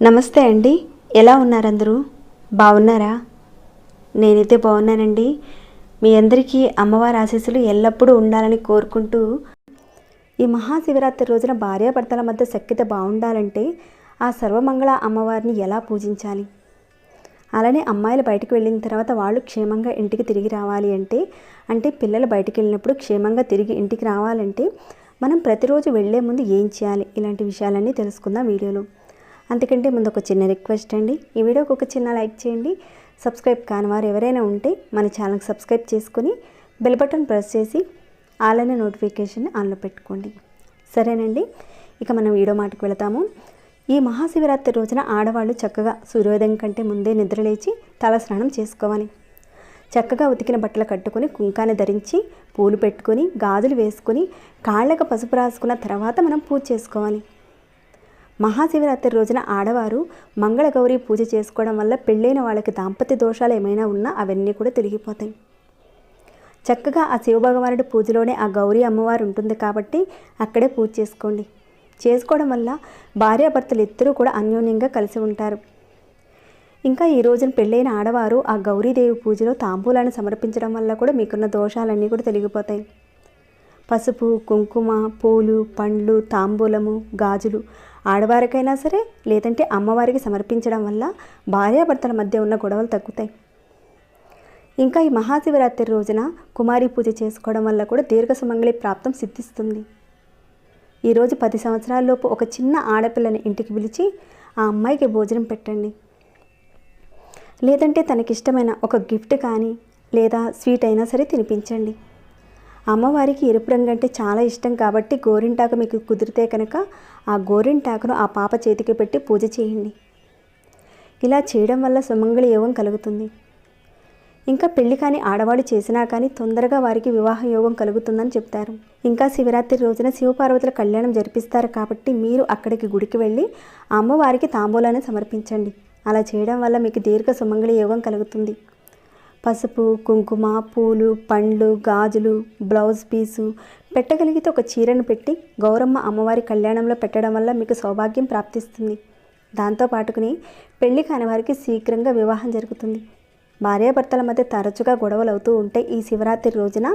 నమస్తే అండి. ఎలా ఉన్నారందరూ? బాగున్నారా? నేనైతే బాగున్నానండి. మీ అందరికీ అమ్మవారి ఆశీస్సులు ఎల్లప్పుడూ ఉండాలని కోరుకుంటూ ఈ మహాశివరాత్రి రోజున భార్యాభర్తల మధ్య సఖ్యత బాగుండాలంటే ఆ సర్వమంగళ అమ్మవారిని ఎలా పూజించాలి? అలానే అమ్మాయిలు బయటకు వెళ్ళిన తర్వాత వాళ్ళు క్షేమంగా ఇంటికి తిరిగి రావాలి అంటే అంటే పిల్లలు బయటకు వెళ్ళినప్పుడు క్షేమంగా తిరిగి ఇంటికి రావాలంటే మనం ప్రతిరోజు వెళ్ళే ముందు ఏం చేయాలి? ఇలాంటి విషయాలన్నీ తెలుసుకుందాం వీడియోలో. అంతకంటే ముందు ఒక చిన్న రిక్వెస్ట్ అండి. ఈ వీడియోకి ఒక చిన్న లైక్ చేయండి. సబ్స్క్రైబ్ కాని వారు ఎవరైనా ఉంటే మన ఛానల్కి సబ్స్క్రైబ్ చేసుకుని బెల్ బటన్ ప్రెస్ చేసి ఆల్ అనే నోటిఫికేషన్ ఆన్లో పెట్టుకోండి. సరేనండి. ఇక మనం వీడియో మాటకు వెళతాము. ఈ మహాశివరాత్రి రోజున ఆడవాళ్ళు చక్కగా సూర్యోదయం కంటే ముందే నిద్రలేచి తలస్నానం చేసుకోవాలి. చక్కగా ఉతికిన బట్టలు కట్టుకొని కుంకాన్ని ధరించి పూలు పెట్టుకొని గాజులు వేసుకొని కాళ్ళకు పసుపు రాసుకున్న తర్వాత మనం పూజ చేసుకోవాలి. మహాశివరాత్రి రోజున ఆడవారు మంగళగౌరి పూజ చేసుకోవడం వల్ల పెళ్ళైన వాళ్ళకి దాంపత్య దోషాలు ఏమైనా ఉన్నా అవన్నీ కూడా తిరిగిపోతాయి చక్కగా ఆ శివభగవానుడి పూజలోనే ఆ గౌరీ అమ్మవారు ఉంటుంది కాబట్టి అక్కడే పూజ చేసుకోండి. చేసుకోవడం వల్ల భార్యాభర్తలు ఇద్దరూ కూడా అన్యోన్యంగా కలిసి ఉంటారు. ఇంకా ఈ రోజున పెళ్ళైన ఆడవారు ఆ గౌరీదేవి పూజలో తాంబూలాన్ని సమర్పించడం వల్ల కూడా మీకున్న దోషాలన్నీ కూడా తొలగిపోతాయి. పసుపు కుంకుమ పూలు పండ్లు తాంబూలము గాజులు ఆడవారికైనా సరే లేదంటే అమ్మవారికి సమర్పించడం వల్ల భార్యాభర్తల మధ్య ఉన్న గొడవలు తగ్గుతాయి. ఇంకా ఈ మహాశివరాత్రి రోజున కుమారి పూజ చేసుకోవడం వల్ల కూడా దీర్ఘ సుమంగళి ప్రాప్తం సిద్ధిస్తుంది. ఈరోజు పది సంవత్సరాలలోపు ఒక చిన్న ఆడపిల్లని ఇంటికి పిలిచి ఆ అమ్మాయికి భోజనం పెట్టండి. లేదంటే తనకిష్టమైన ఒక గిఫ్ట్ కానీ లేదా స్వీట్ అయినా సరే తినిపించండి. అమ్మవారికి ఎరుపు రంగు అంటే చాలా ఇష్టం కాబట్టి గోరింటాకు మీకు కుదిరితే కనుక ఆ గోరింటాకును ఆ పాప చేతికి పెట్టి పూజ చేయండి. ఇలా చేయడం వల్ల సుమంగళి యోగం కలుగుతుంది. ఇంకా పెళ్ళి కాని ఆడవాళ్ళు చేసినా కానీ తొందరగా వారికి వివాహ యోగం కలుగుతుందని చెప్తారు. ఇంకా శివరాత్రి రోజున శివపార్వతుల కళ్యాణం జరిపిస్తారు కాబట్టి మీరు అక్కడికి గుడికి వెళ్ళి అమ్మవారికి తాంబూలాన్ని సమర్పించండి. అలా చేయడం వల్ల మీకు దీర్ఘ సుమంగళి యోగం కలుగుతుంది. పసుపు కుంకుమ పూలు పండ్లు గాజులు బ్లౌజ్ పీసు పెట్టగలిగితే ఒక చీరను పెట్టి గౌరమ్మ అమ్మవారి కళ్యాణంలో పెట్టడం వల్ల మీకు సౌభాగ్యం ప్రాప్తిస్తుంది. దాంతో పాటుకుని పెళ్ళి కాని వారికి శీఘ్రంగా వివాహం జరుగుతుంది. భార్యాభర్తల మధ్య తరచుగా గొడవలు అవుతూ ఉంటే ఈ శివరాత్రి రోజున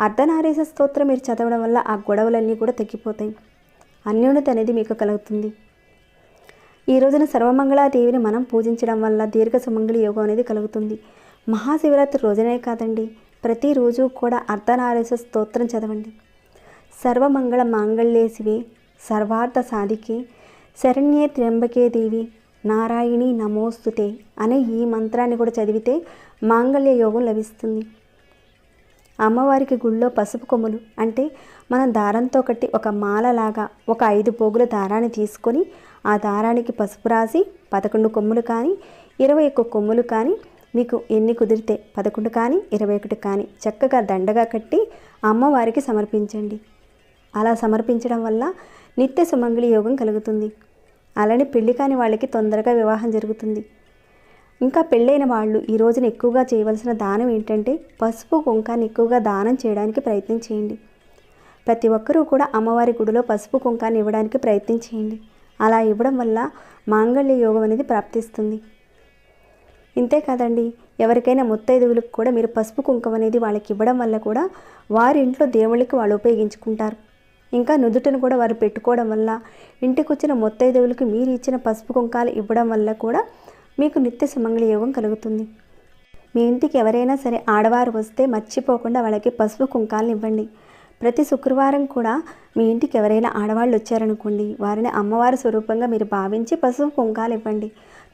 అర్ధనారీస స్తోత్రం మీరు చదవడం వల్ల ఆ గొడవలన్నీ కూడా తగ్గిపోతాయి. అన్యోన్యత అనేది మీకు కలుగుతుంది. ఈ రోజున సర్వమంగళాదేవిని మనం పూజించడం వల్ల దీర్ఘ సుమంగళి యోగం అనేది కలుగుతుంది. మహాశివరాత్రి రోజునే కాదండి ప్రతిరోజు కూడా అర్ధనారీస స్తోత్రం చదవండి. సర్వమంగళ మాంగళ్యే శివే సర్వార్థ సాధికే శరణ్యే త్ర్యంబకే దేవి నారాయణి నమోస్తుతే అనే ఈ మంత్రాన్ని కూడా చదివితే మాంగళ్య యోగం లభిస్తుంది. అమ్మవారికి గుళ్ళో పసుపు కొమ్ములు అంటే మనం దారంతో కట్టి ఒక మాలలాగా ఒక ఐదు పోగుల దారాన్ని తీసుకొని ఆ దారానికి పసుపు రాసి పదకొండు కొమ్ములు కానీ ఇరవై ఒక్క కొమ్ములు కానీ మీకు ఎన్ని కుదిరితే పదకొండు కానీ ఇరవై ఒకటి కానీ చక్కగా దండగా కట్టి అమ్మవారికి సమర్పించండి. అలా సమర్పించడం వల్ల నిత్య సుమంగళి యోగం కలుగుతుంది. అలానే పెళ్ళి కాని వాళ్ళకి తొందరగా వివాహం జరుగుతుంది. ఇంకా పెళ్ళైన వాళ్ళు ఈ రోజున ఎక్కువగా చేయవలసిన దానం ఏంటంటే పసుపు కుంకాన్ని ఎక్కువగా దానం చేయడానికి ప్రయత్నం చేయండి. ప్రతి ఒక్కరూ కూడా అమ్మవారి గుడిలో పసుపు కుంకాన్ని ఇవ్వడానికి ప్రయత్నం చేయండి. అలా ఇవ్వడం వల్ల మాంగళ్య యోగం అనేది ప్రాప్తిస్తుంది. ఇంతే కాదండి ఎవరికైనా ముత్తైదువులకు కూడా మీరు పసుపు కుంకం అనేది వాళ్ళకి ఇవ్వడం వల్ల కూడా వారి ఇంట్లో దేవుళ్ళకి వాళ్ళు ఉపయోగించుకుంటారు. ఇంకా నుదుటను కూడా వారు పెట్టుకోవడం వల్ల ఇంటికి వచ్చిన మొత్తైదేవులకి మీరు ఇచ్చిన పసుపు కుంకాలు ఇవ్వడం వల్ల కూడా మీకు నిత్య సుమంగళి యోగం కలుగుతుంది. మీ ఇంటికి ఎవరైనా సరే ఆడవారు వస్తే మర్చిపోకుండా వాళ్ళకి పసుపు కుంకాలను ఇవ్వండి. ప్రతి శుక్రవారం కూడా మీ ఇంటికి ఎవరైనా ఆడవాళ్ళు వచ్చారనుకోండి వారిని అమ్మవారి స్వరూపంగా మీరు భావించి పసుపు కుంకాలు ఇవ్వండి.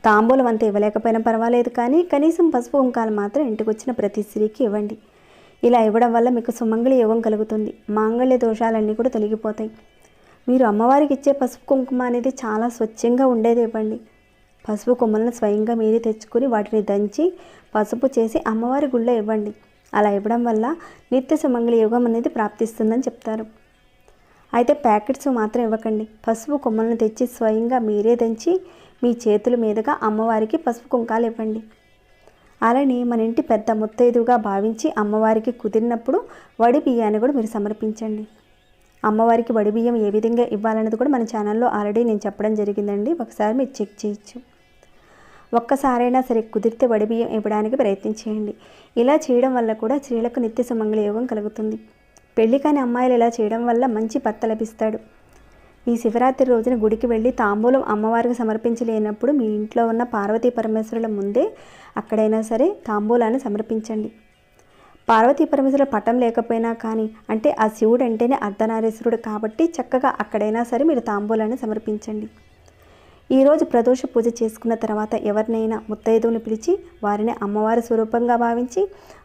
తాంబూలం అంతా ఇవ్వలేకపోయినా పర్వాలేదు కానీ కనీసం పసుపు కుంకాలు మాత్రం ఇంటికి వచ్చిన ప్రతి స్త్రీకి ఇవ్వండి. ఇలా ఇవ్వడం వల్ల మీకు సుమంగళి యోగం కలుగుతుంది. మాంగళ్య దోషాలన్నీ కూడా తొలగిపోతాయి. మీరు అమ్మవారికి ఇచ్చే పసుపు కుంకుమ అనేది చాలా స్వచ్ఛంగా ఉండేది ఇవ్వండి. పసుపు కొమ్మలను స్వయంగా మీరే తెచ్చుకొని వాటిని దంచి పసుపు చేసి అమ్మవారి గుళ్ళో ఇవ్వండి. అలా ఇవ్వడం వల్ల నిత్య సుమంగళి యోగం అనేది ప్రాప్తిస్తుందని చెప్తారు. అయితే ప్యాకెట్స్ మాత్రం ఇవ్వకండి. పసుపు కొమ్మలను తెచ్చి స్వయంగా మీరే దంచి మీ చేతుల మీదుగా అమ్మవారికి పసుపు కుంకాలు ఇవ్వండి. అలానే మన ఇంటి పెద్ద ముత్తైదుగా భావించి అమ్మవారికి కుదిరినప్పుడు వడి బియ్యాన్ని కూడా మీరు సమర్పించండి. అమ్మవారికి వడి బియ్యం ఏ విధంగా ఇవ్వాలన్నది కూడా మన ఛానల్లో ఆల్రెడీ నేను చెప్పడం జరిగిందండి. ఒకసారి మీరు చెక్ చేయొచ్చు. ఒక్కసారైనా సరే కుదిరితే వడి బియ్యం ఇవ్వడానికి ప్రయత్నం చేయండి. ఇలా చేయడం వల్ల కూడా స్త్రీలకు నిత్య సుమంగళ యోగం కలుగుతుంది. పెళ్ళి కాని అమ్మాయిలు ఇలా చేయడం వల్ల మంచి భర్త లభిస్తాడు. ఈ శివరాత్రి రోజున గుడికి వెళ్ళి తాంబూలం అమ్మవారికి సమర్పించలేనప్పుడు మీ ఇంట్లో ఉన్న పార్వతీ పరమేశ్వరుల ముందే అక్కడైనా సరే తాంబూలాన్ని సమర్పించండి. పార్వతీ పరమేశ్వరుల పటం లేకపోయినా కానీ అంటే ఆ శివుడు అంటేనే అర్ధనారీశ్వరుడు కాబట్టి చక్కగా అక్కడైనా సరే మీరు తాంబూలాన్ని సమర్పించండి. ఈరోజు ప్రదోష పూజ చేసుకున్న తర్వాత ఎవరినైనా ముత్తైదువుని పిలిచి వారిని అమ్మవారి స్వరూపంగా భావించి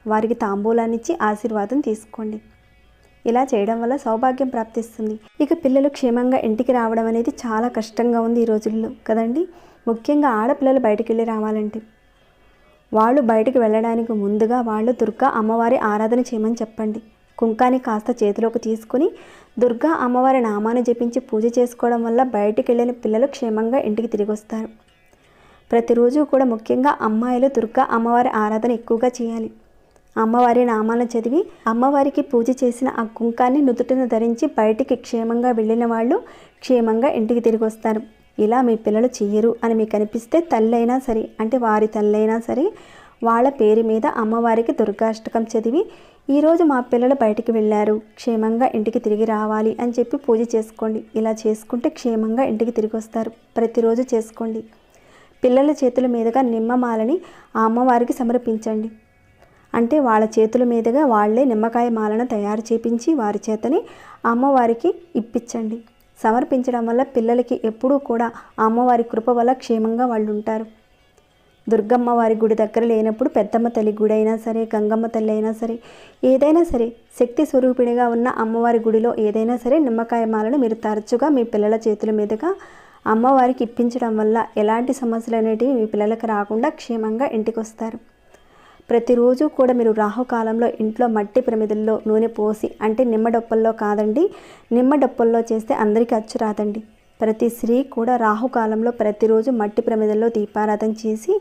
వారికి తాంబూలాన్నిచ్చి ఆశీర్వాదం తీసుకోండి. ఇలా చేయడం వల్ల సౌభాగ్యం ప్రాప్తిస్తుంది. ఇక పిల్లలు క్షేమంగా ఇంటికి రావడం అనేది చాలా కష్టంగా ఉంది ఈ రోజుల్లో కదండి? ముఖ్యంగా ఆడపిల్లలు బయటికి వెళ్ళి రావాలంటే. వాళ్ళు బయటికి వెళ్ళడానికి ముందుగా వాళ్ళు దుర్గా అమ్మవారి ఆరాధన చేయమని చెప్పండి. కుంకాన్ని కాస్త చేతిలోకి తీసుకొని దుర్గా అమ్మవారి నామాన్ని జపించి పూజ చేసుకోవడం వల్ల బయటికి వెళ్ళిన పిల్లలు క్షేమంగా ఇంటికి తిరిగి వస్తారు. ప్రతిరోజు కూడా ముఖ్యంగా అమ్మాయిలు దుర్గా అమ్మవారి ఆరాధన ఎక్కువగా చేయాలి. అమ్మవారి నామాలను చదివి అమ్మవారికి పూజ చేసిన ఆ కుంకాన్ని నుదుటను ధరించి బయటికి క్షేమంగా వెళ్ళిన వాళ్ళు క్షేమంగా ఇంటికి తిరిగి వస్తారు. ఇలా మీ పిల్లలు చెయ్యరు అని మీకు అనిపిస్తే తల్లైనా సరే అంటే వారి తల్లైనా సరే వాళ్ళ పేరు మీద అమ్మవారికి దుర్గాష్టకం చదివి ఈరోజు మా పిల్లలు బయటికి వెళ్ళారు. క్షేమంగా ఇంటికి తిరిగి రావాలి అని చెప్పి పూజ చేసుకోండి. ఇలా చేసుకుంటే క్షేమంగా ఇంటికి తిరిగి వస్తారు. ప్రతిరోజు చేసుకోండి. పిల్లల చేతుల మీదుగా నిమ్మమాలని ఆ అమ్మవారికి సమర్పించండి. అంటే వాళ్ళ చేతుల మీదుగా వాళ్ళే నిమ్మకాయ మాలను తయారు చేపించి వారి చేతని అమ్మవారికి ఇప్పించండి. సమర్పించడం వల్ల పిల్లలకి ఎప్పుడూ కూడా అమ్మవారి కృప వల్ల క్షేమంగా వాళ్ళు ఉంటారు దుర్గమ్మ వారి గుడి దగ్గర లేనప్పుడు పెద్దమ్మ తల్లి గుడి అయినా సరే గంగమ్మ తల్లి అయినా సరే ఏదైనా సరే శక్తి స్వరూపిణిగా ఉన్న అమ్మవారి గుడిలో ఏదైనా సరే నిమ్మకాయ మాలను మీరు తరచుగా మీ పిల్లల చేతుల మీదుగా అమ్మవారికి ఇప్పించడం వల్ల ఎలాంటి సమస్యలు అనేటివి మీ పిల్లలకు రాకుండా క్షేమంగా ఇంటికి వస్తారు ప్రతిరోజు కూడా మీరు రాహుకాలంలో ఇంట్లో మట్టి ప్రమిదల్లో నూనె పోసి అంటే నిమ్మడొప్పల్లో కాదండి నిమ్మడొప్పల్లో చేస్తే అందరికీ అచ్చు రాదండి ప్రతి స్త్రీ కూడా రాహుకాలంలో ప్రతిరోజు మట్టి ప్రమిదల్లో దీపారాధన చేసి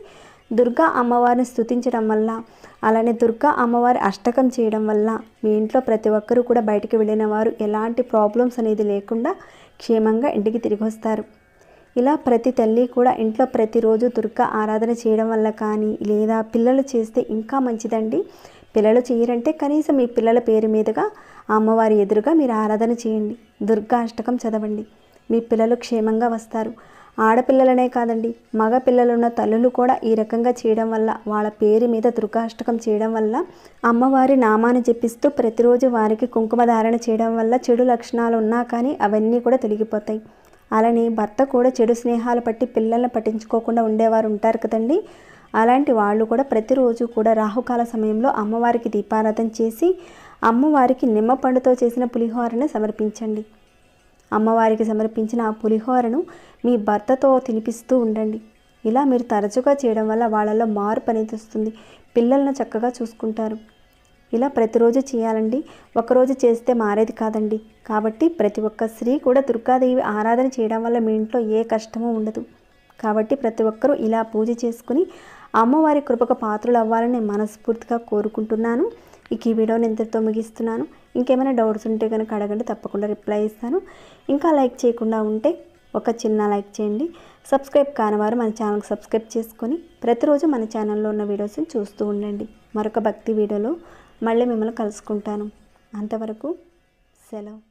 దుర్గా అమ్మవారిని స్తుతించడం వల్ల అలానే దుర్గా అమ్మవారి అష్టకం చేయడం వల్ల మీ ఇంట్లో ప్రతి ఒక్కరూ కూడా బయటికి వెళ్ళిన వారు ఎలాంటి ప్రాబ్లమ్స్ అనేది లేకుండా క్షేమంగా ఇంటికి తిరిగి వస్తారు. ఇలా ప్రతి తల్లి కూడా ఇంట్లో ప్రతిరోజు దుర్గా ఆరాధన చేయడం వల్ల కానీ లేదా పిల్లలు చేస్తే ఇంకా మంచిదండి. పిల్లలు చేయరంటే కనీసం మీ పిల్లల పేరు మీదుగా అమ్మవారి ఎదురుగా మీరు ఆరాధన చేయండి. దుర్గా అష్టకం చదవండి. మీ పిల్లలు క్షేమంగా వస్తారు. ఆడపిల్లలనే కాదండి మగ పిల్లలున్న తల్లులు కూడా ఈ రకంగా చేయడం వల్ల వాళ్ళ పేరు మీద దుర్గాష్టకం చేయడం వల్ల అమ్మవారి నామాన్ని జపిస్తూ ప్రతిరోజు వారికి కుంకుమ ధారణ చేయడం వల్ల చెడు లక్షణాలు ఉన్నా కానీ అవన్నీ కూడా తొలగిపోతాయి. అలానే భర్త కూడా చెడు స్నేహాలు పట్టి పిల్లల్ని పట్టించుకోకుండా ఉండేవారు ఉంటారు కదండి. అలాంటి వాళ్ళు కూడా ప్రతిరోజు కూడా రాహుకాల సమయంలో అమ్మవారికి దీపారాధన చేసి అమ్మవారికి నిమ్మ పండుతో చేసిన పులిహోరను సమర్పించండి. అమ్మవారికి సమర్పించిన ఆ పులిహోరను మీ భర్తతో తినిపిస్తూ ఉండండి. ఇలా మీరు తరచుగా చేయడం వల్ల వాళ్ళలో మార్పు అనేది వస్తుంది. పిల్లలను చక్కగా చూసుకుంటారు. ఇలా ప్రతిరోజు చేయాలండి. ఒకరోజు చేస్తే మారేది కాదండి. కాబట్టి ప్రతి ఒక్క స్త్రీ కూడా దుర్గాదేవి ఆరాధన చేయడం వల్ల మీ ఇంట్లో ఏ కష్టమూ ఉండదు. కాబట్టి ప్రతి ఒక్కరూ ఇలా పూజ చేసుకుని అమ్మవారి కృపకు పాత్రలు అవ్వాలని మనస్ఫూర్తిగా కోరుకుంటున్నాను. ఇక ఈ వీడియోని ఇంతటితో ముగిస్తున్నాను. ఇంకేమైనా డౌట్స్ ఉంటే కనుక అడగండి తప్పకుండా రిప్లై ఇస్తాను. ఇంకా లైక్ చేయకుండా ఉంటే ఒక చిన్న లైక్ చేయండి. సబ్స్క్రైబ్ కానివారు మన ఛానల్కి సబ్స్క్రైబ్ చేసుకొని ప్రతిరోజు మన ఛానల్లో ఉన్న వీడియోస్ని చూస్తూ ఉండండి. మరొక భక్తి వీడియోలో మళ్ళీ మిమ్మల్ని కలుసుకుంటాను. అంతవరకు సెలవు.